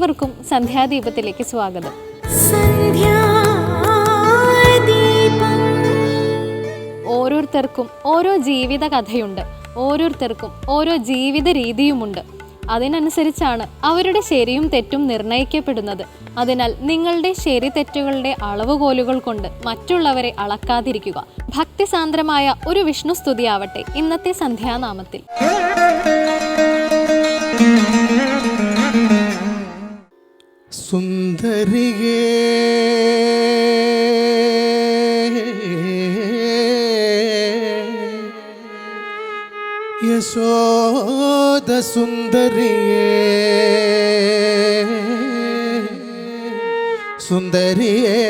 ഏവർക്കും സന്ധ്യാദീപത്തിലേക്ക് സ്വാഗതം. ഓരോരുത്തർക്കും ഓരോ ജീവിത കഥയുണ്ട്. ഓരോരുത്തർക്കും ഓരോ ജീവിത രീതിയുമുണ്ട്. അതിനനുസരിച്ചാണ് അവരുടെ ശരിയും തെറ്റും നിർണയിക്കപ്പെടുന്നത്. അതിനാൽ നിങ്ങളുടെ ശരി തെറ്റുകളുടെ അളവുകോലുകൾ കൊണ്ട് മറ്റുള്ളവരെ അളക്കാതിരിക്കുക. ഭക്തിസാന്ദ്രമായ ഒരു വിഷ്ണു സ്തുതിയാവട്ടെ ഇന്നത്തെ സന്ധ്യാനാമത്തിൽ. സുന്ദരിയേ. യശോദ സുന്ദരിയേ സുന്ദരിയേ.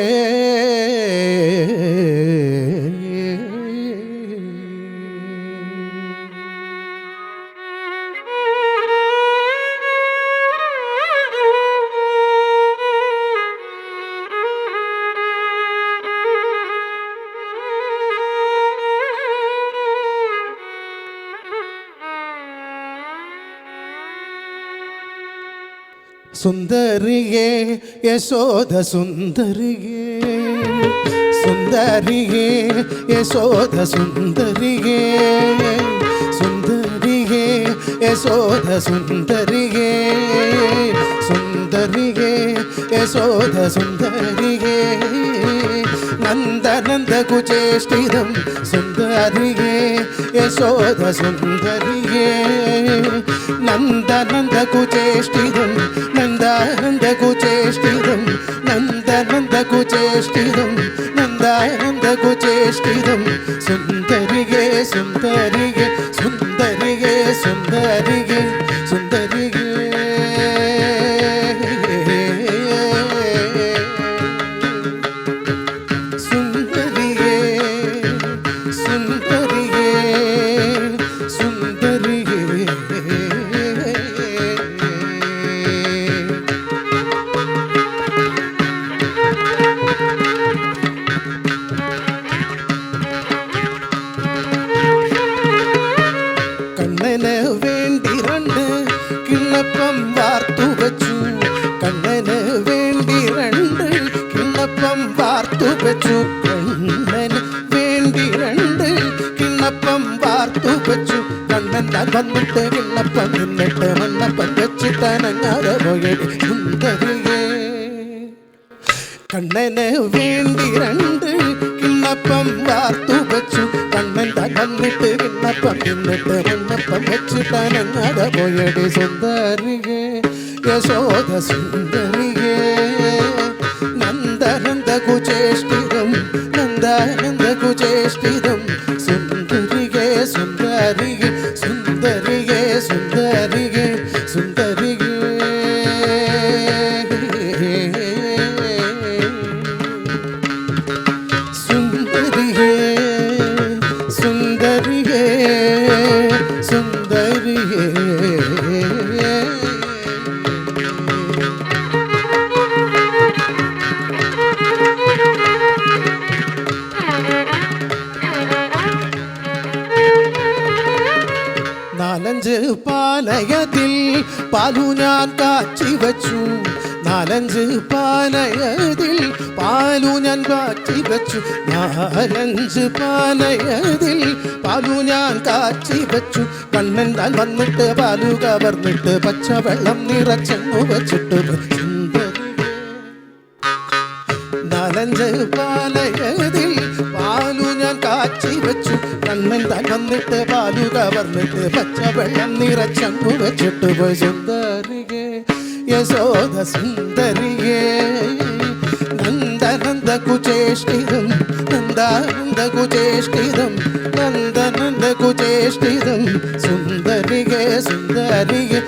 സുന്ദരിയേ യശോദ സുന്ദരിയേ സുന്ദരിയേ യശോദ സുന്ദരിയേ സുന്ദരിയേ യശോദ സുന്ദരിയേ സുന്ദരിയേ യശോദ സുന്ദരിയേ നന്ദനന്ദ കുചേഷ്ടിതം സുന്ദരിയേ യശോദ സുന്ദരിയേ നന്ദനന്ദ കുചേഷ്ടിതം നന്ദാനന്ദ കുചേഷ്ടിതം നന്ദനന്ദ കുചേഷ്ടിതം നന്ദാനന്ദ കുചേഷ്ടിതം സുന്ദരികേ വന്നിട്ട് വിണ്ണപ്പം നിന്നിട്ട് മണ്ണപ്പം വെച്ചിട്ടനങ്ങാതെ പോയടി സുന്ദരിയേ കണ്ണന് വേണ്ടി രണ്ട് കിണ്ണപ്പം വാർത്തു വെച്ചു. കണ്ണൻ തകന്നിട്ട് വിണ്ണപ്പം നിന്നിട്ട് മണ്ണപ്പം വെച്ചിട്ടനങ്ങാതെ പോയടി സുന്ദരികേ യശോദ സുന്ദരിയേ നന്ദനന്ദ കുചേഷ്ടിതം നന്ദാനന്ദ കുചേഷ്ടിതം പാനയതിൽ പാലു ഞാൻ കാച്ചി വച്ചു. നാലഞ്ച് പാനയതിൽ പാലു ഞാൻ കാച്ചി വച്ചു. കണ്ണൻ താൻ വന്നിട്ട് പാലു കവർന്നിട്ട് പച്ചവെള്ളം നിറച്ചങ്ങു വച്ചിട്ട് സുന്ദരി നാലഞ്ച് പാലയതിൽ പാലു ഞാൻ കാച്ചി വെച്ചു. കണ്ണൻ താൻ വന്നിട്ട് പാലു കവർന്നിട്ട് പച്ചവെള്ളം നിറച്ചങ്ങു വെച്ചിട്ട് പോയി യശോദ സുന്ദരിയേ నందనందకుచేష్టియే నందనందకుచేష్టిదం నందానందకుచేష్టిదం నందనందకుచేష్టిదం సుందరిగే సుందరిగే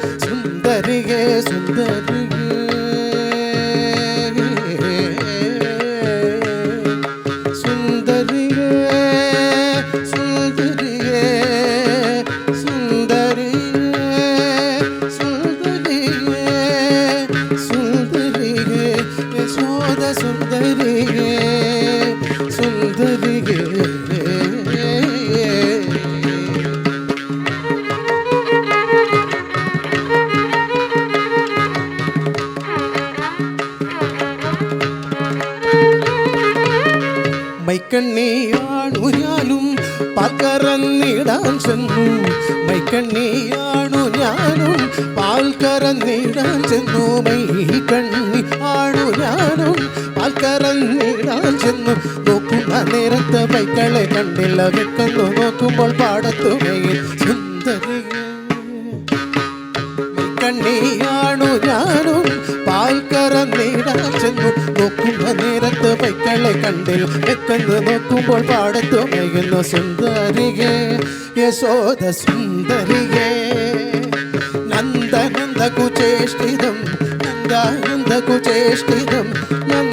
ഞാനും പാൽക്കറന്നിടാൻ ചെന്നു നോക്കുന്ന നേരത്തെ മൈക്കളെ കണ്ടില്ല. വെക്കുന്നു നോക്കുമ്പോൾ പാടത്തുമയിൽ സുന്ദരികൾ കണ്ണിയാണു ഞാനും. പാൽക്കര നേടാൻ ചെന്നു നോക്കുന്ന നേരത്തെ പൈക്കളെ കണ്ടില്ല. വെക്കുന്നു നോക്കുമ്പോൾ പാടത്തു മയങ്ങുന്ന സുന്ദരികെ. യശോദ സുന്ദരികെ. നന്ദനന്ദ കുചേഷ്ടിതം. നന്ദാനന്ദ കുചേഷ്ടിതം. നന്ദനന്ദ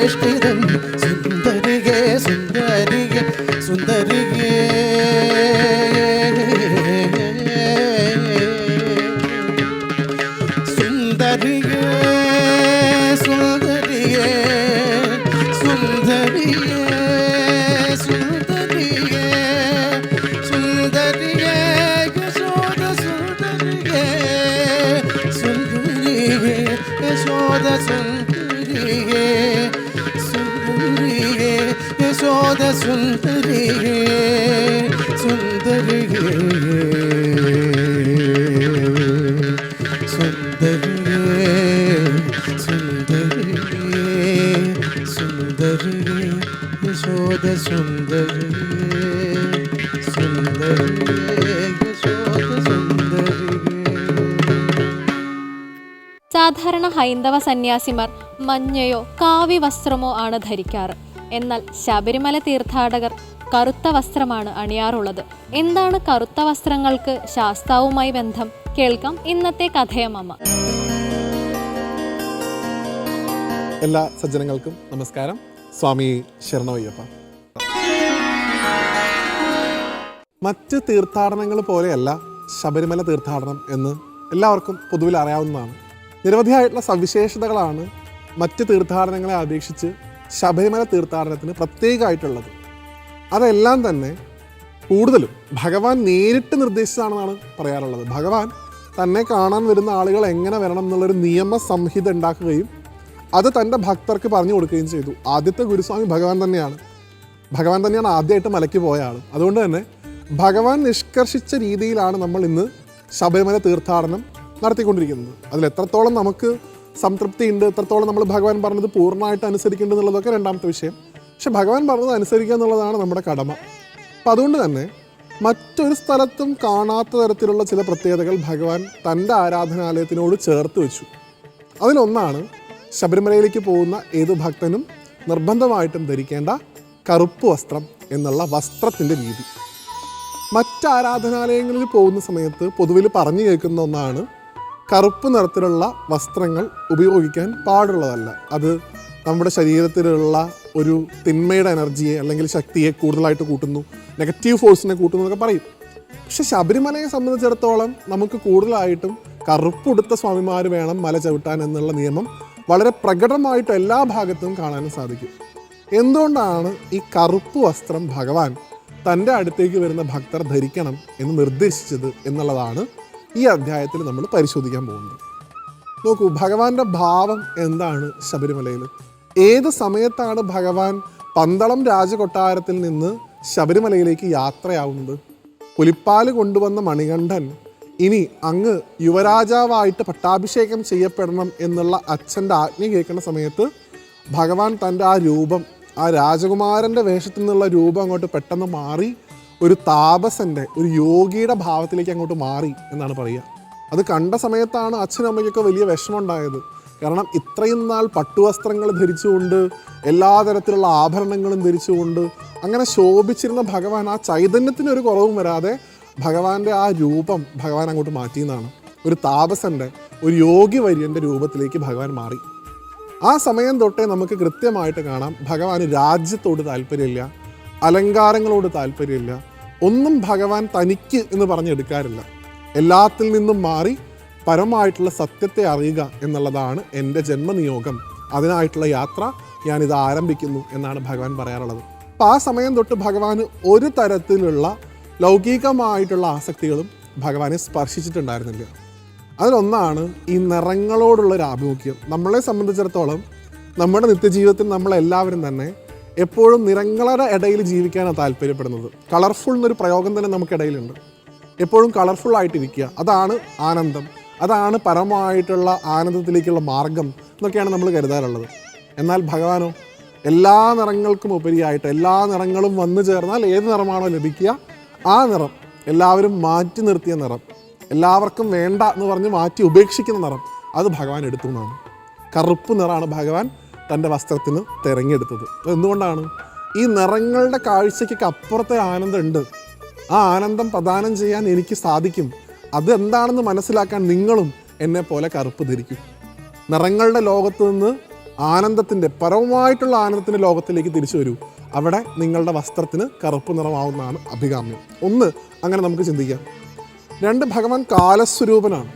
சிரேஷ்டிதன் சுந்தரிகே சுந்தரிகே சுந்தரிகே. சுந்தரிகே. സാധാരണ ഹൈന്ദവ സന്യാസിമാർ മഞ്ഞയോ കാവി വസ്ത്രമോ ആണ് ധരിക്കാറ്. എന്നാൽ ശബരിമല തീർത്ഥാടകർ കറുത്ത വസ്ത്രമാണ് അണിയാറുള്ളത്. എന്താണ് കറുത്ത വസ്ത്രങ്ങൾക്ക് ശാസ്താവുമായി ബന്ധം? കേൾക്കാം ഇന്നത്തെ കഥയമ്മ എല്ലാ സജ്ജനങ്ങൾക്കും നമസ്കാരം. സ്വാമി ശരണവയ്യപ്പ മറ്റ് തീർത്ഥാടനങ്ങൾ പോലെയല്ല ശബരിമല തീർത്ഥാടനം എന്ന് എല്ലാവർക്കും പൊതുവിൽ അറിയാവുന്നതാണ്. നിരവധിയായിട്ടുള്ള സവിശേഷതകളാണ് മറ്റ് തീർത്ഥാടനങ്ങളെ അപേക്ഷിച്ച് ശബരിമല തീർത്ഥാടനത്തിന് പ്രത്യേകമായിട്ടുള്ളത്. അതെല്ലാം തന്നെ കൂടുതലും ഭഗവാൻ നേരിട്ട് നിർദ്ദേശിച്ചതാണെന്നാണ് പറയാറുള്ളത്. ഭഗവാൻ തന്നെ കാണാൻ വരുന്ന ആളുകൾ എങ്ങനെ വരണം എന്നുള്ളൊരു നിയമ സംഹിത ഉണ്ടാക്കുകയും അത് തന്റെ ഭക്തർക്ക് പറഞ്ഞു കൊടുക്കുകയും ചെയ്തു. ആദ്യത്തെ ഗുരുസ്വാമി ഭഗവാൻ തന്നെയാണ്. ഭഗവാൻ തന്നെയാണ് ആദ്യമായിട്ട് മലയ്ക്ക് പോയ ആൾ അതുകൊണ്ട് തന്നെ ഭഗവാൻ നിഷ്കർഷിച്ച രീതിയിലാണ് നമ്മൾ ഇന്ന് ശബരിമല തീർത്ഥാടനം നടത്തിക്കൊണ്ടിരിക്കുന്നത്. അതിൽ എത്രത്തോളം നമുക്ക് സംതൃപ്തി ഉണ്ട് എത്രത്തോളം നമ്മൾ ഭഗവാൻ പറഞ്ഞത് പൂർണമായിട്ട് അനുസരിക്കേണ്ടത് എന്നുള്ളതൊക്കെ രണ്ടാമത്തെ വിഷയം. പക്ഷെ ഭഗവാൻ പറഞ്ഞത് അനുസരിക്കുക എന്നുള്ളതാണ് നമ്മുടെ കടമ. അപ്പം അതുകൊണ്ട് തന്നെ മറ്റൊരു സ്ഥലത്തും കാണാത്ത തരത്തിലുള്ള ചില പ്രത്യേകതകൾ ഭഗവാൻ തന്റെ ആരാധനാലയത്തിനോട് ചേർത്ത് വെച്ചു. അതിലൊന്നാണ് ശബരിമലയിലേക്ക് പോകുന്ന ഏത് ഭക്തനും നിർബന്ധമായിട്ടും ധരിക്കേണ്ട കറുപ്പ് വസ്ത്രം എന്നുള്ള വസ്ത്രത്തിന്റെ രീതി. മറ്റ് ആരാധനാലയങ്ങളിൽ പോകുന്ന സമയത്ത് പൊതുവിൽ പറഞ്ഞു കേൾക്കുന്ന ഒന്നാണ് കറുപ്പ് നിറത്തിലുള്ള വസ്ത്രങ്ങൾ ഉപയോഗിക്കാൻ പാടുള്ളതല്ല. അത് നമ്മുടെ ശരീരത്തിലുള്ള ഒരു തിന്മയുടെ എനർജിയെ അല്ലെങ്കിൽ ശക്തിയെ കൂടുതലായിട്ട് കൂട്ടുന്നു. നെഗറ്റീവ് ഫോഴ്സിനെ കൂട്ടുന്നു എന്നൊക്കെ പറയും. പക്ഷെ ശബരിമലയെ സംബന്ധിച്ചിടത്തോളം നമുക്ക് കൂടുതലായിട്ടും കറുപ്പുടുത്ത സ്വാമിമാർ വേണം മല ചവിട്ടാൻ എന്നുള്ള നിയമം വളരെ പ്രകടമായിട്ട് എല്ലാ ഭാഗത്തും കാണാനും സാധിക്കും. എന്തുകൊണ്ടാണ് ഈ കറുപ്പ് വസ്ത്രം ഭഗവാൻ തന്റെ അടുത്തേക്ക് വരുന്ന ഭക്തർ ധരിക്കണം എന്ന് നിർദ്ദേശിച്ചത് എന്നുള്ളതാണ് ഈ അധ്യായത്തിൽ നമ്മൾ പരിശോധിക്കാൻ പോകുന്നത് നോക്കൂ ഭഗവാന്റെ ഭാവം എന്താണ് ശബരിമലയിൽ ഏത് സമയത്താണ് ഭഗവാൻ പന്തളം രാജകൊട്ടാരത്തിൽ നിന്ന് ശബരിമലയിലേക്ക് യാത്രയാവുന്നത്? പുലിപ്പാൽ കൊണ്ടുവന്ന മണികണ്ഠൻ ഇനി അങ്ങ് യുവരാജാവായിട്ട് പട്ടാഭിഷേകം ചെയ്യപ്പെടണം എന്നുള്ള അച്ഛന്റെ ആജ്ഞ കേൾക്കുന്ന സമയത്ത് ഭഗവാൻ തന്റെ ആ രൂപം ആ രാജകുമാരന്റെ വേഷത്തിൽ നിന്നുള്ള രൂപം അങ്ങോട്ട് പെട്ടെന്ന് മാറി ഒരു താപസന്റെ ഒരു യോഗിയുടെ ഭാവത്തിലേക്ക് അങ്ങോട്ട് മാറി എന്നാണ് പറയുക. അത് കണ്ട സമയത്താണ് അച്ഛനും അമ്മയ്ക്കൊക്കെ വലിയ വിഷമമുണ്ടായത്. കാരണം ഇത്രയും നാൾ പട്ടുവസ്ത്രങ്ങൾ ധരിച്ചുകൊണ്ട് എല്ലാ തരത്തിലുള്ള ആഭരണങ്ങളും ധരിച്ചുകൊണ്ട് അങ്ങനെ ശോഭിച്ചിരുന്ന ഭഗവാൻ ആ ചൈതന്യത്തിന് ഒരു കുറവും വരാതെ ഭഗവാന്റെ ആ രൂപം ഭഗവാൻ അങ്ങോട്ട് മാറ്റിയെന്നാണ്. ഒരു താപസന്റെ ഒരു യോഗി വര്യന്റെ രൂപത്തിലേക്ക് ഭഗവാൻ മാറി. ആ സമയം തൊട്ടേ നമുക്ക് കൃത്യമായിട്ട് കാണാം ഭഗവാന് രാജ്യത്തോട് താല്പര്യമില്ല അലങ്കാരങ്ങളോട് താല്പര്യമില്ല ഒന്നും ഭഗവാൻ തനിക്ക് എന്ന് പറഞ്ഞെടുക്കാറില്ല. എല്ലാത്തിൽ നിന്നും മാറി പരമായിട്ടുള്ള സത്യത്തെ അറിയുക എന്നുള്ളതാണ് എന്റെ ജന്മനിയോഗം. അതിനായിട്ടുള്ള യാത്ര ഞാനിത് ആരംഭിക്കുന്നു എന്നാണ് ഭഗവാൻ പറയാറുള്ളത്. അപ്പം ആ സമയം തൊട്ട് ഭഗവാൻ ഒരു തരത്തിലുള്ള ലൗകികമായിട്ടുള്ള ആസക്തികളും ഭഗവാനെ സ്പർശിച്ചിട്ടുണ്ടായിരുന്നില്ല. അതിലൊന്നാണ് ഈ നിറങ്ങളോടുള്ള ഒരു ആഭിമുഖ്യം. നമ്മളെ സംബന്ധിച്ചിടത്തോളം നമ്മുടെ നിത്യജീവിതത്തിൽ നമ്മളെല്ലാവരും തന്നെ എപ്പോഴും നിറങ്ങളുടെ ഇടയിൽ ജീവിക്കാനാണ് താല്പര്യപ്പെടുന്നത്. കളർഫുൾ എന്നൊരു പ്രയോഗം തന്നെ നമുക്കിടയിലുണ്ട് എപ്പോഴും കളർഫുൾ ആയിട്ടിരിക്കുക. അതാണ് ആനന്ദം. അതാണ് പരമമായിട്ടുള്ള ആനന്ദത്തിലേക്കുള്ള മാർഗം എന്നൊക്കെയാണ് നമ്മൾ കരുതാറുള്ളത്. എന്നാൽ ഭഗവാനോ എല്ലാ നിറങ്ങൾക്കും ഉപരിയായിട്ട് എല്ലാ നിറങ്ങളും വന്നു ചേർന്നാൽ ഏത് നിറമാണോ ലഭിക്കുക? ആ നിറം. എല്ലാവരും മാറ്റി നിർത്തിയ നിറം. എല്ലാവർക്കും വേണ്ട എന്ന് പറഞ്ഞ് മാറ്റി ഉപേക്ഷിക്കുന്ന നിറം. അത് ഭഗവാൻ എടുത്തു എന്നാണ്. കറുപ്പ് നിറമാണ് ഭഗവാൻ തന്റെ വസ്ത്രത്തിന് തിരഞ്ഞെടുത്തത്. എന്തുകൊണ്ടാണ്? ഈ നിറങ്ങളുടെ കാഴ്ചയ്ക്ക് അപ്പുറത്തെ ആനന്ദമുണ്ട്. ആ ആനന്ദം പ്രദാനം ചെയ്യാൻ എനിക്ക് സാധിക്കും. അതെന്താണെന്ന് മനസ്സിലാക്കാൻ നിങ്ങളും എന്നെ പോലെ കറുപ്പ് ധരിക്കും. നിറങ്ങളുടെ ലോകത്ത് നിന്ന് ആനന്ദത്തിന്റെ പരമമായിട്ടുള്ള ആനന്ദത്തിന്റെ ലോകത്തിലേക്ക് തിരിച്ചു വരൂ. അവിടെ നിങ്ങളുടെ വസ്ത്രത്തിന് കറുപ്പ് നിറമാവുന്നതാണ് അഭികാമ്യം. ഒന്ന് അങ്ങനെ നമുക്ക് ചിന്തിക്കാം. രണ്ട് ഭഗവാൻ കാലസ്വരൂപനാണ്.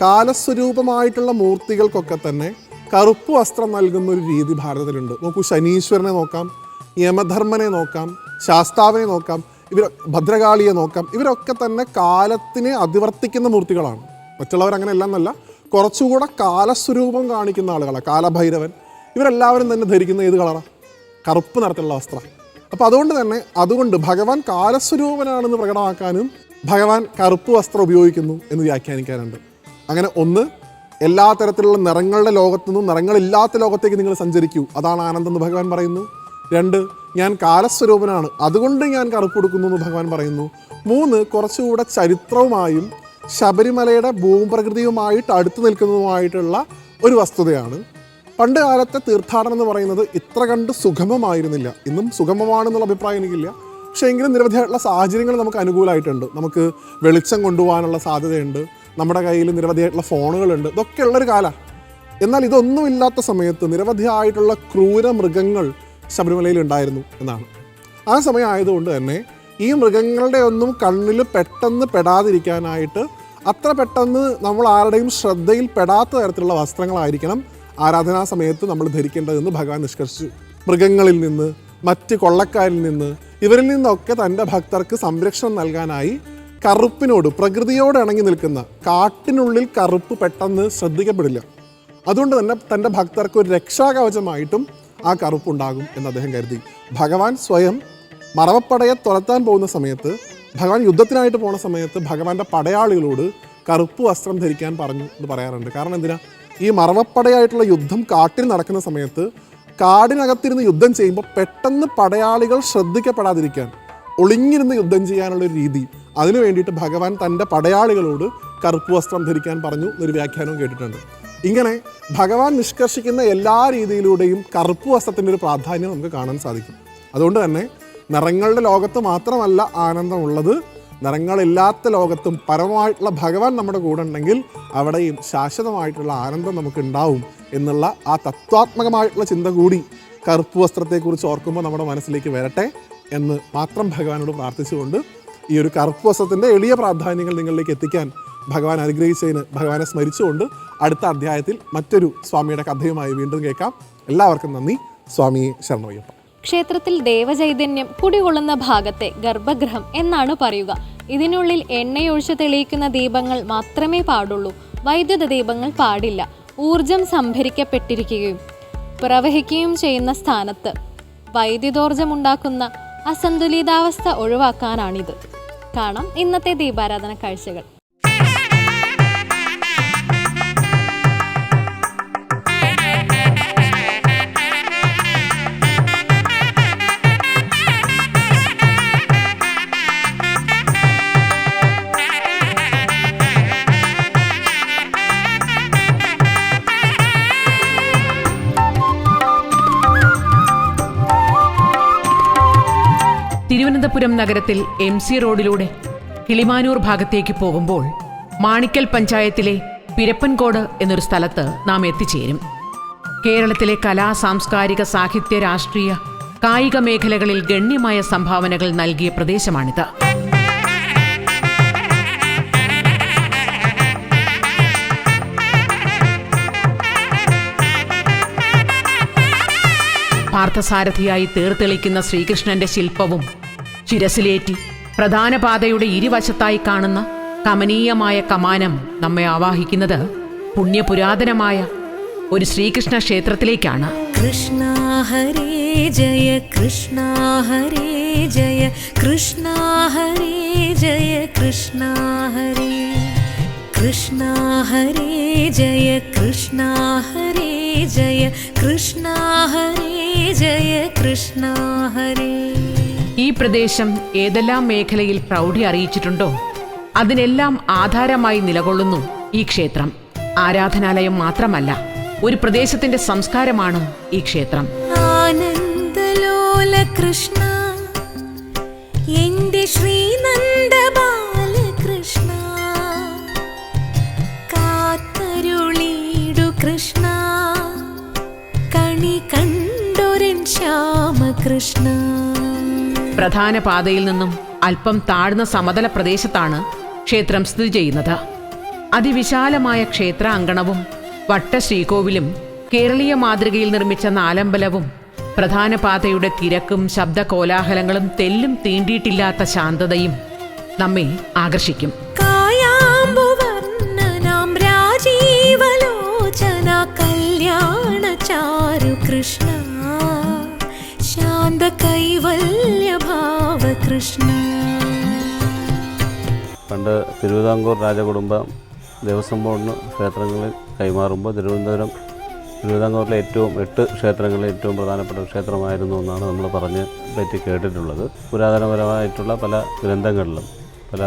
കാലസ്വരൂപമായിട്ടുള്ള മൂർത്തികൾക്കൊക്കെ തന്നെ കറുപ്പ് വസ്ത്രം നൽകുന്ന ഒരു രീതി ഭാരതത്തിലുണ്ട്. നോക്കൂ ശനീശ്വരനെ നോക്കാം യമധർമ്മനെ നോക്കാം ശാസ്താവിനെ നോക്കാം ഇവർ ഭദ്രകാളിയെ നോക്കാം. ഇവരൊക്കെ തന്നെ കാലത്തിനെ അതിവർത്തിക്കുന്ന മൂർത്തികളാണ്. മറ്റുള്ളവർ അങ്ങനെ എല്ലാം എന്നല്ല കുറച്ചുകൂടെ കാലസ്വരൂപം കാണിക്കുന്ന ആളുകളാണ് കാലഭൈരവൻ ഇവരെല്ലാവരും തന്നെ ധരിക്കുന്ന ഏത് കളറാണ് കറുപ്പ് നിറത്തിലുള്ള വസ്ത്രം. അപ്പോൾ അതുകൊണ്ട് തന്നെ അതുകൊണ്ട് ഭഗവാൻ കാലസ്വരൂപനാണെന്ന് പ്രകടമാക്കാനും ഭഗവാൻ കറുപ്പ് വസ്ത്രം ഉപയോഗിക്കുന്നു എന്ന് വ്യാഖ്യാനിക്കാനുണ്ട്. അങ്ങനെ ഒന്ന് എല്ലാ തരത്തിലുള്ള നിറങ്ങളുടെ ലോകത്തു നിന്നും നിറങ്ങളില്ലാത്ത ലോകത്തേക്ക് നിങ്ങൾ സഞ്ചരിക്കൂ. അതാണ് ആനന്ദം എന്ന് ഭഗവാൻ പറയുന്നു. രണ്ട് ഞാൻ കാലസ്വരൂപനാണ്. അതുകൊണ്ട് ഞാൻ കറുപ്പ് കൊടുക്കുന്നു എന്ന് ഭഗവാൻ പറയുന്നു. മൂന്ന് കുറച്ചുകൂടെ ചരിത്രവുമായും ശബരിമലയുടെ ഭൂപ്രകൃതിയുമായിട്ട് അടുത്തു നിൽക്കുന്നതുമായിട്ടുള്ള ഒരു വസ്തുതയാണ്. പണ്ട് കാലത്തെ തീർത്ഥാടനം എന്ന് പറയുന്നത് ഇത്ര കണ്ട് സുഗമമായിരുന്നില്ല. ഇന്നും സുഗമമാണെന്നുള്ള അഭിപ്രായം എനിക്കില്ല. പക്ഷേ എങ്കിലും നിരവധിയായിട്ടുള്ള സാഹചര്യങ്ങൾ നമുക്ക് അനുകൂലമായിട്ടുണ്ട്. നമുക്ക് വെളിച്ചം കൊണ്ടുപോകാനുള്ള സാധ്യതയുണ്ട്. നമ്മുടെ കയ്യിൽ നിരവധിയായിട്ടുള്ള ഫോണുകളുണ്ട്. ഇതൊക്കെ ഉള്ളൊരു കാലമാണ് എന്നാൽ ഇതൊന്നുമില്ലാത്ത സമയത്ത് നിരവധിയായിട്ടുള്ള ക്രൂര മൃഗങ്ങൾ ശബരിമലയിൽ ഉണ്ടായിരുന്നു എന്നാണ്. ആ സമയം ആയതുകൊണ്ട് തന്നെ ഈ മൃഗങ്ങളുടെ ഒന്നും കണ്ണിൽ പെട്ടെന്ന് പെടാതിരിക്കാനായിട്ട് അത്ര പെട്ടെന്ന് നമ്മൾ ആരുടെയും ശ്രദ്ധയിൽ പെടാത്ത തരത്തിലുള്ള വസ്ത്രങ്ങളായിരിക്കണം ആരാധനാ സമയത്ത് നമ്മൾ ധരിക്കേണ്ടതെന്ന് ഭഗവാൻ നിഷ്കർഷിച്ചു. മൃഗങ്ങളിൽ നിന്ന് മറ്റ് കൊള്ളക്കാരിൽ നിന്ന് ഇവരിൽ നിന്നൊക്കെ തന്റെ ഭക്തർക്ക് സംരക്ഷണം നൽകാനായി കറുപ്പിനോട് പ്രകൃതിയോട് ഇണങ്ങി നിൽക്കുന്ന കാട്ടിനുള്ളിൽ കറുപ്പ് പെട്ടെന്ന് ശ്രദ്ധിക്കപ്പെടില്ല. അതുകൊണ്ട് തന്നെ തന്റെ ഭക്തർക്ക് ഒരു രക്ഷാകവചമായിട്ടും ആ കറുപ്പുണ്ടാകും എന്ന് അദ്ദേഹം കരുതി. ഭഗവാൻ സ്വയം മറവപ്പടയെ തുരത്താൻ പോകുന്ന സമയത്ത് ഭഗവാൻ യുദ്ധത്തിനായിട്ട് പോകുന്ന സമയത്ത് ഭഗവാന്റെ പടയാളികളോട് കറുപ്പ് വസ്ത്രം ധരിക്കാൻ പറഞ്ഞു എന്ന് പറയാറുണ്ട്. കാരണം എന്തിനാ? ഈ മറവപ്പടയായിട്ടുള്ള യുദ്ധം കാട്ടിൽ നടക്കുന്ന സമയത്ത് കാടിനകത്തിരുന്ന് യുദ്ധം ചെയ്യുമ്പോൾ പെട്ടെന്ന് പടയാളികൾ ശ്രദ്ധിക്കപ്പെടാതിരിക്കാൻ ഒളിഞ്ഞിരുന്ന് യുദ്ധം ചെയ്യാനുള്ള ഒരു രീതി അതിനു വേണ്ടിയിട്ട് ഭഗവാൻ തന്റെ പടയാളികളോട് കറുപ്പ് വസ്ത്രം ധരിക്കാൻ പറഞ്ഞു എന്നൊരു വ്യാഖ്യാനവും കേട്ടിട്ടുണ്ട്. ഇങ്ങനെ ഭഗവാൻ നിഷ്കർഷിക്കുന്ന എല്ലാ രീതിയിലൂടെയും കറുപ്പ് വസ്ത്രത്തിന്റെ ഒരു പ്രാധാന്യം നമുക്ക് കാണാൻ സാധിക്കും. അതുകൊണ്ട് തന്നെ നിറങ്ങളുടെ ലോകത്ത് മാത്രമല്ല ആനന്ദമുള്ളത് നിറങ്ങളില്ലാത്ത ലോകത്തും പരമമായിട്ടുള്ള ഭഗവാൻ നമ്മുടെ കൂടെ ഉണ്ടെങ്കിൽ അവിടെയും ശാശ്വതമായിട്ടുള്ള ആനന്ദം നമുക്ക് ഉണ്ടാവും എന്നുള്ള ആ തത്വാത്മകമായിട്ടുള്ള ചിന്ത കൂടി കറുപ്പ് വസ്ത്രത്തെക്കുറിച്ച് ഓർക്കുമ്പോൾ നമ്മുടെ മനസ്സിലേക്ക് വരട്ടെ എന്ന് മാത്രം ഭഗവാനോട് പ്രാർത്ഥിച്ചുകൊണ്ട് ഈ ഒരു കറുപ്പ് വസ്ത്രത്തിന്റെ എളിയ പ്രാധാന്യങ്ങൾ നിങ്ങളിലേക്ക് എത്തിക്കാൻ ഭഗവാൻ അനുഗ്രഹിച്ചതിന് ഭഗവാനെ സ്മരിച്ചുകൊണ്ട് അടുത്ത അധ്യായത്തിൽ മറ്റൊരു സ്വാമിയുടെ കഥയുമായി വീണ്ടും കേൾക്കാം. എല്ലാവർക്കും നന്ദി. സ്വാമി ശരണമയ്യപ്പ ക്ഷേത്രത്തിൽ ദേവചൈതന്യം കുടികൊള്ളുന്ന ഭാഗത്തെ ഗർഭഗൃഹം എന്നാണ് പറയുക. ഇതിനുള്ളിൽ എണ്ണയൊഴിച്ച് തെളിയിക്കുന്ന ദീപങ്ങൾ മാത്രമേ പാടുള്ളൂ. വൈദ്യുത ദീപങ്ങൾ പാടില്ല. ഊർജം സംഭരിക്കപ്പെട്ടിരിക്കുകയും പ്രവഹിക്കുകയും ചെയ്യുന്ന സ്ഥാനത്ത് വൈദ്യുതോർജമുണ്ടാക്കുന്ന അസന്തുലിതാവസ്ഥ ഒഴിവാക്കാനാണിത്. കാണാം. ഇന്നത്തെ ദീപാരാധന കാഴ്ചകൾ. തിരുവനന്തപുരം നഗരത്തിൽ എം സി റോഡിലൂടെ കിളിമാനൂർ ഭാഗത്തേക്ക് പോകുമ്പോൾ മാണിക്കൽ പഞ്ചായത്തിലെ പിരപ്പൻകോട് എന്നൊരു സ്ഥലത്ത് നാം എത്തിച്ചേരും. കേരളത്തിലെ കലാ സാംസ്കാരിക സാഹിത്യ രാഷ്ട്രീയ കായിക മേഖലകളിൽ ഗണ്യമായ സംഭാവനകൾ നൽകിയ പ്രദേശമാണിത്. പാർത്ഥസാരഥിയായി തീർത്തെളിക്കുന്ന ശ്രീകൃഷ്ണന്റെ ശില്പവും ശിരസിലേറ്റി പ്രധാന പാതയുടെ ഇരുവശത്തായി കാണുന്ന കമനീയമായ കമാനം നമ്മെ ആവാഹിക്കുന്നത് പുണ്യപുരാതനമായ ഒരു ശ്രീകൃഷ്ണ ക്ഷേത്രത്തിലേക്കാണ്. കൃഷ്ണ ഹരേ ജയ കൃഷ്ണ ഹരേ ജയ കൃഷ്ണ ഹരേ ജയ കൃഷ്ണ ഹരേ. കൃഷ്ണ ഹരേ ജയ കൃഷ്ണ ഹരേ ജയ കൃഷ്ണ ഹരേ ജയ കൃഷ്ണ ഹരേ. ഈ പ്രദേശം ഏതെല്ലാം മേഖലയിൽ പ്രൗഢി അറിയിച്ചിട്ടുണ്ടോ? അതിനെല്ലാം ആധാരമായി നിലകൊള്ളുന്നു ഈ ക്ഷേത്രം. ആരാധനാലയം മാത്രമല്ല ഒരു പ്രദേശത്തിന്റെ സംസ്കാരമാണ് ഈ ക്ഷേത്രം. ആനന്ദലോല കൃഷ്ണ എന്റെ ശ്രീനന്ദ ബാലകൃഷ്ണ കാത്തരുളീടു കൃഷ്ണ കണി കണ്ടൊരൻ ശ്യാമകൃഷ്ണ. പ്രധാന പാതയിൽ നിന്നും അല്പം താഴ്ന്ന സമതല പ്രദേശത്താണ് ക്ഷേത്രം സ്ഥിതി ചെയ്യുന്നത്. അതിവിശാലമായ ക്ഷേത്ര അങ്കണവും വട്ട ശ്രീകോവിലും കേരളീയ മാതൃകയിൽ നിർമ്മിച്ച നാലമ്പലവും പ്രധാന പാതയുടെ തിരക്കും ശബ്ദ കോലാഹലങ്ങളും തെല്ലും തീണ്ടിയിട്ടില്ലാത്ത ശാന്തതയും നമ്മെ ആകർഷിക്കും. കൈവല്ല കൃഷ്ണ. പണ്ട് തിരുവിതാംകൂർ രാജകുടുംബം ദേവസ്വം ബോർഡിന് ക്ഷേത്രങ്ങളിൽ കൈമാറുമ്പോൾ തിരുവനന്തപുരം തിരുവിതാംകൂറിലെ ഏറ്റവും എട്ട് ക്ഷേത്രങ്ങളിലെ ഏറ്റവും പ്രധാനപ്പെട്ട ക്ഷേത്രമായിരുന്നു എന്നാണ് നമ്മൾ പറഞ്ഞ് പറ്റി കേട്ടിട്ടുള്ളത്. പുരാതനപരമായിട്ടുള്ള പല ഗ്രന്ഥങ്ങളിലും പല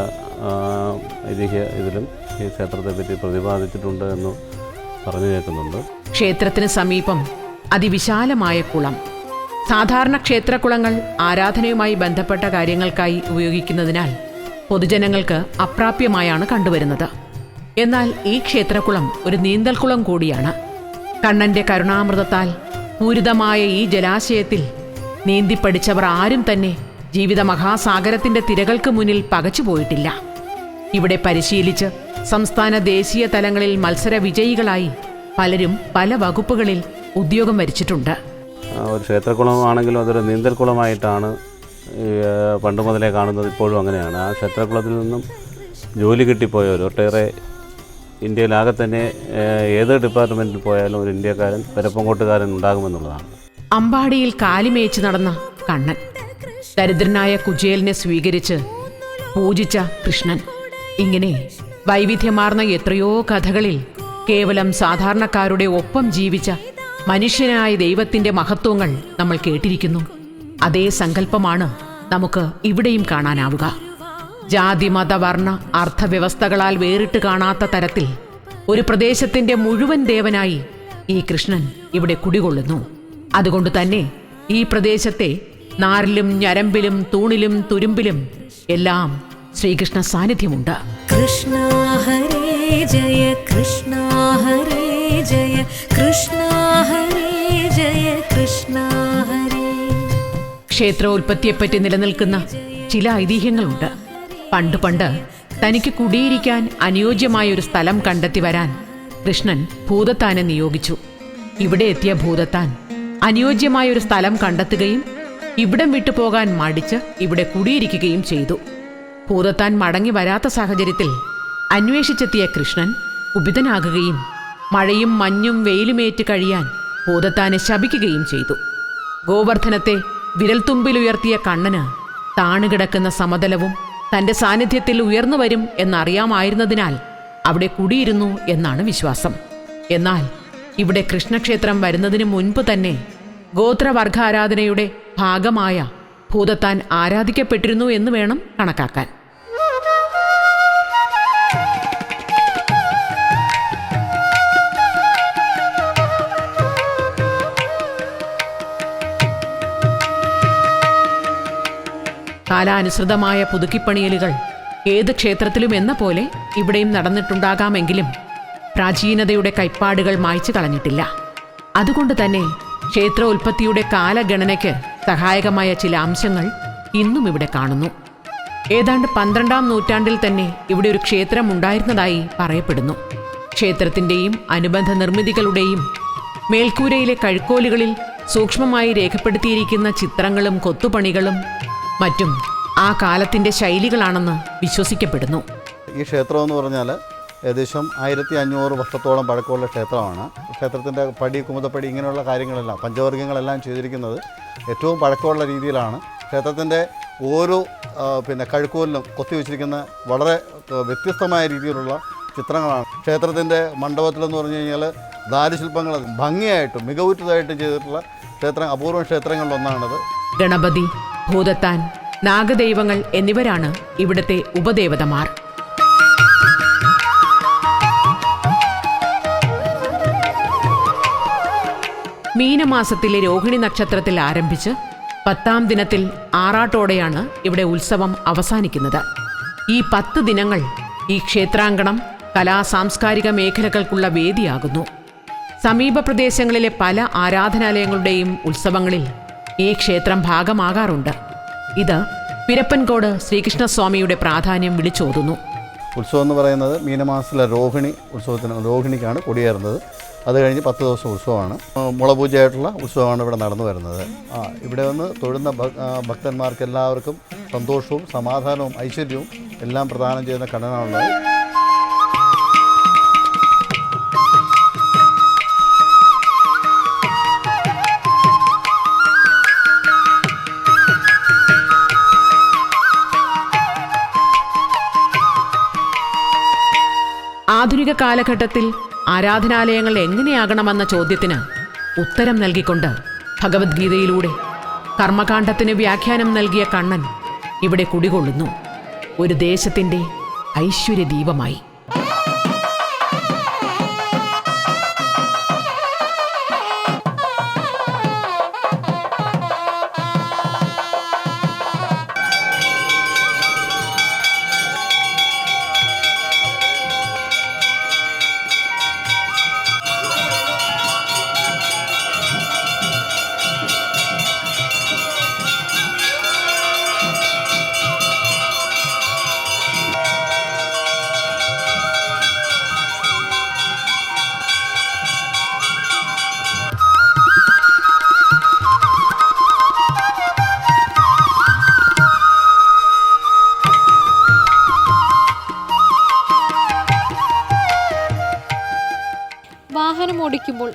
ഐതിഹ്യ ഇതിലും ഈ ക്ഷേത്രത്തെ പറ്റി പ്രതിപാദിച്ചിട്ടുണ്ട് എന്ന് പറഞ്ഞു കേൾക്കുന്നുണ്ട്. ക്ഷേത്രത്തിന് സമീപം അതിവിശാലമായ കുളം. സാധാരണ ക്ഷേത്രക്കുളങ്ങൾ ആരാധനയുമായി ബന്ധപ്പെട്ട കാര്യങ്ങൾക്കായി ഉപയോഗിക്കുന്നതിനാൽ പൊതുജനങ്ങൾക്ക് അപ്രാപ്യമായാണ് കണ്ടുവരുന്നത്. എന്നാൽ ഈ ക്ഷേത്രക്കുളം ഒരു നീന്തൽക്കുളം കൂടിയാണ്. കണ്ണന്റെ കരുണാമൃതത്താൽ പൂരിതമായ ഈ ജലാശയത്തിൽ നീന്തിപ്പടിച്ചവർ ആരും തന്നെ ജീവിത മഹാസാഗരത്തിന്റെ തിരകൾക്ക് മുന്നിൽ പകച്ചുപോയിട്ടില്ല ഇവിടെ പരിശീലിച്ച് സംസ്ഥാന ദേശീയ തലങ്ങളിൽ മത്സര വിജയികളായി പലരും പല വകുപ്പുകളിൽ ഉദ്യോഗം വരിച്ചിട്ടുണ്ട്. ഒരു ക്ഷേത്രക്കുളമാണെങ്കിലും അതൊരു നീന്തൽക്കുളമായിട്ടാണ് പണ്ട് മുതലേ കാണുന്നത് ഇപ്പോഴും അങ്ങനെയാണ്. ആ ക്ഷേത്രക്കുളത്തിൽ നിന്നും ജോലി കിട്ടിപ്പോയവർ ഒട്ടേറെ ഇന്ത്യയിലാകെ തന്നെ ഏത് ഡിപ്പാർട്ട്മെന്റിൽ പോയാലും ഒരു ഇന്ത്യക്കാരൻ പരപ്പംകോട്ടുകാരൻ ഉണ്ടാകുമെന്നുള്ളതാണ്. അമ്പാടിയിൽ കാലിമേച്ച് നടന്ന കണ്ണൻ ദരിദ്രനായ കുജേലിനെ സ്വീകരിച്ച് പൂജിച്ച കൃഷ്ണൻ. ഇങ്ങനെ വൈവിധ്യമാർന്ന എത്രയോ കഥകളിൽ കേവലം സാധാരണക്കാരുടെ ഒപ്പം ജീവിച്ച മനുഷ്യനായ ദൈവത്തിന്റെ മഹത്വങ്ങൾ നമ്മൾ കേട്ടിരിക്കുന്നു. അതേ സങ്കല്പമാണ് നമുക്ക് ഇവിടെയും കാണാനാവുക. ജാതി മത വർണ അർത്ഥവ്യവസ്ഥകളാൽ വേറിട്ട് കാണാത്ത തരത്തിൽ ഒരു പ്രദേശത്തിന്റെ മുഴുവൻ ദേവനായി ഈ കൃഷ്ണൻ ഇവിടെ കുടികൊള്ളുന്നു. അതുകൊണ്ട് തന്നെ ഈ പ്രദേശത്തെ നാരിലും ഞരമ്പിലും തൂണിലും തുരുമ്പിലും എല്ലാം ശ്രീകൃഷ്ണ സാന്നിധ്യമുണ്ട്. കൃഷ്ണ ഹരേ ജയ കൃഷ്ണ ഹരേ ജയ കൃഷ്ണ ഹരേ ജയ കൃഷ്ണ ഹരേ ക്ഷേത്രോൽപത്തിയെപ്പറ്റി നിലനിൽക്കുന്ന ചില ഐതിഹ്യങ്ങളുണ്ട്. പണ്ട് പണ്ട് തനിക്ക് കുടിയിരിക്കാൻ അനുയോജ്യമായ ഒരു സ്ഥലം കണ്ടെത്തി വരാൻ കൃഷ്ണൻ ഭൂതത്താനെ നിയോഗിച്ചു. ഇവിടെ എത്തിയ ഭൂതത്താൻ അനുയോജ്യമായ ഒരു സ്ഥലം കണ്ടെത്തുകയും ഇവിടം വിട്ടു പോകാൻ മടിച്ച് ഇവിടെ കുടിയിരിക്കുകയും ചെയ്തു. ഭൂതത്താൻ മടങ്ങി വരാത്ത സാഹചര്യത്തിൽ അന്വേഷിച്ചെത്തിയ കൃഷ്ണൻ കുപിതനാകുകയും മഴയും മഞ്ഞും വെയിലുമേറ്റ് കഴിയാൻ ഭൂതത്താനെ ശപിക്കുകയും ചെയ്തു. ഗോവർദ്ധനത്തെ വിരൽത്തുമ്പിലുയർത്തിയ കണ്ണന് താണുകിടക്കുന്ന സമതലവും തന്റെ സാന്നിധ്യത്തിൽ ഉയർന്നു വരും എന്നറിയാമായിരുന്നതിനാൽ അവിടെ കുടിയിരുന്നു എന്നാണ് വിശ്വാസം. എന്നാൽ ഇവിടെ കൃഷ്ണക്ഷേത്രം വരുന്നതിന് മുൻപ് തന്നെ ഗോത്രവർഗാരാധനയുടെ ഭാഗമായ ഭൂതത്താൻ ആരാധിക്കപ്പെട്ടിരുന്നു എന്ന് വേണം കണക്കാക്കാൻ. കാലാനുസൃതമായ പുതുക്കിപ്പണിയലുകൾ ഏത് ക്ഷേത്രത്തിലും എന്ന പോലെ ഇവിടെയും നടന്നിട്ടുണ്ടാകാമെങ്കിലും പ്രാചീനതയുടെ കൈപ്പാടുകൾ മായ്ച്ചു കളഞ്ഞിട്ടില്ല. അതുകൊണ്ട് തന്നെ ക്ഷേത്ര ഉൽപ്പത്തിയുടെ കാലഗണനയ്ക്ക് സഹായകമായ ചില അംശങ്ങൾ ഇന്നും ഇവിടെ കാണുന്നു. ഏതാണ്ട് പന്ത്രണ്ടാം നൂറ്റാണ്ടിൽ തന്നെ ഇവിടെ ഒരു ക്ഷേത്രം ഉണ്ടായിരുന്നതായി പറയപ്പെടുന്നു. ക്ഷേത്രത്തിന്റെയും അനുബന്ധ നിർമ്മിതികളുടെയും മേൽക്കൂരയിലെ കഴുക്കോലുകളിൽ സൂക്ഷ്മമായി രേഖപ്പെടുത്തിയിരിക്കുന്ന ചിത്രങ്ങളും കൊത്തുപണികളും മറ്റും ആ കാലത്തിന്റെ ശൈലികളാണെന്ന് വിശ്വസിക്കപ്പെടുന്നു. ഈ ക്ഷേത്രം എന്ന് പറഞ്ഞാൽ ഏകദേശം ആയിരത്തി അഞ്ഞൂറ് വർഷത്തോളം പഴക്കമുള്ള ക്ഷേത്രമാണ്. ക്ഷേത്രത്തിന്റെ പടി കുമുതപ്പടി ഇങ്ങനെയുള്ള കാര്യങ്ങളെല്ലാം പഞ്ചവർഗങ്ങളെല്ലാം ചെയ്തിരിക്കുന്നത് ഏറ്റവും പഴക്കമുള്ള രീതിയിലാണ്. ക്ഷേത്രത്തിന്റെ ഓരോ പിന്നെ കഴുക്കോലിലും കൊത്തിവെച്ചിരിക്കുന്ന വളരെ വ്യത്യസ്തമായ രീതിയിലുള്ള ചിത്രങ്ങളാണ്. ക്ഷേത്രത്തിന്റെ മണ്ഡപത്തിലെന്ന് പറഞ്ഞു കഴിഞ്ഞാൽ ദാരുശില്പങ്ങൾ ഭംഗിയായിട്ടും മികവുറ്റതായിട്ടും ചെയ്തിട്ടുള്ള ക്ഷേത്രം അപൂർവ ക്ഷേത്രങ്ങളിലൊന്നാണത്. ഗണപതി ഭൂതത്താൻ നാഗദൈവങ്ങൾ എന്നിവരാണ് ഇവിടുത്തെ ഉപദേവതമാർ. മീനമാസത്തിലെ രോഹിണി നക്ഷത്രത്തിൽ ആരംഭിച്ച് പത്താം ദിനത്തിൽ ആറാട്ടോടെയാണ് ഇവിടെ ഉത്സവം അവസാനിക്കുന്നത്. ഈ പത്ത് ദിനങ്ങൾ ഈ ക്ഷേത്രാങ്കണം കലാ സാംസ്കാരിക മേഖലകൾക്കുള്ള വേദിയാകുന്നു. സമീപ പ്രദേശങ്ങളിലെ പല ആരാധനാലയങ്ങളുടെയും ഉത്സവങ്ങളിൽ ഈ ക്ഷേത്രം ഭാഗമാകാറുണ്ട്. ഇത് പിരപ്പൻകോട് ശ്രീകൃഷ്ണസ്വാമിയുടെ പ്രാധാന്യം വിളിച്ചോതുന്നു. ഉത്സവം എന്ന് പറയുന്നത് മീനമാസത്തിലെ രോഹിണി ഉത്സവത്തിന് രോഹിണിക്കാണ് കൊടിയേറുന്നത്. അത് കഴിഞ്ഞ് പത്ത് ദിവസം ഉത്സവമാണ്. മുളപൂജയായിട്ടുള്ള ഉത്സവമാണ് ഇവിടെ നടന്നു വരുന്നത്. ഇവിടെ വന്ന് തൊഴുന്ന ഭക്തന്മാർക്ക് എല്ലാവർക്കും സന്തോഷവും സമാധാനവും ഐശ്വര്യവും എല്ലാം പ്രദാനം ചെയ്യുന്ന ഘടനയുള്ളത് ആധുനിക കാലഘട്ടത്തിൽ ആരാധനാലയങ്ങൾ എങ്ങനെയാകണമെന്ന ചോദ്യത്തിന് ഉത്തരം നൽകിക്കൊണ്ട് ഭഗവത്ഗീതയിലൂടെ കർമ്മകാണ്ഡത്തിന് വ്യാഖ്യാനം നൽകിയ കണ്ണൻ ഇവിടെ കുടികൊള്ളുന്നു. ഒരു ദേശത്തിന്റെ ഐശ്വര്യദീപമായി.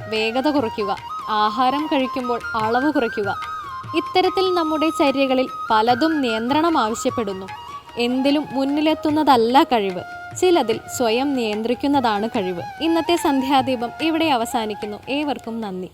വേഗത കുറയ്ക്കുക ആഹാരം കഴിക്കുമ്പോൾ അളവ് കുറയ്ക്കുക. ഇത്തരത്തിൽ നമ്മുടെ ചര്യകളിൽ പലതും നിയന്ത്രണം ആവശ്യപ്പെടുന്നു. എന്തിലും മുന്നിലെത്തുന്നതല്ല കഴിവ് ചിലതിൽ സ്വയം നിയന്ത്രിക്കുന്നതാണ് കഴിവ്. ഇന്നത്തെ സന്ധ്യാദീപം ഇവിടെ അവസാനിക്കുന്നു. ഏവർക്കും നന്ദി.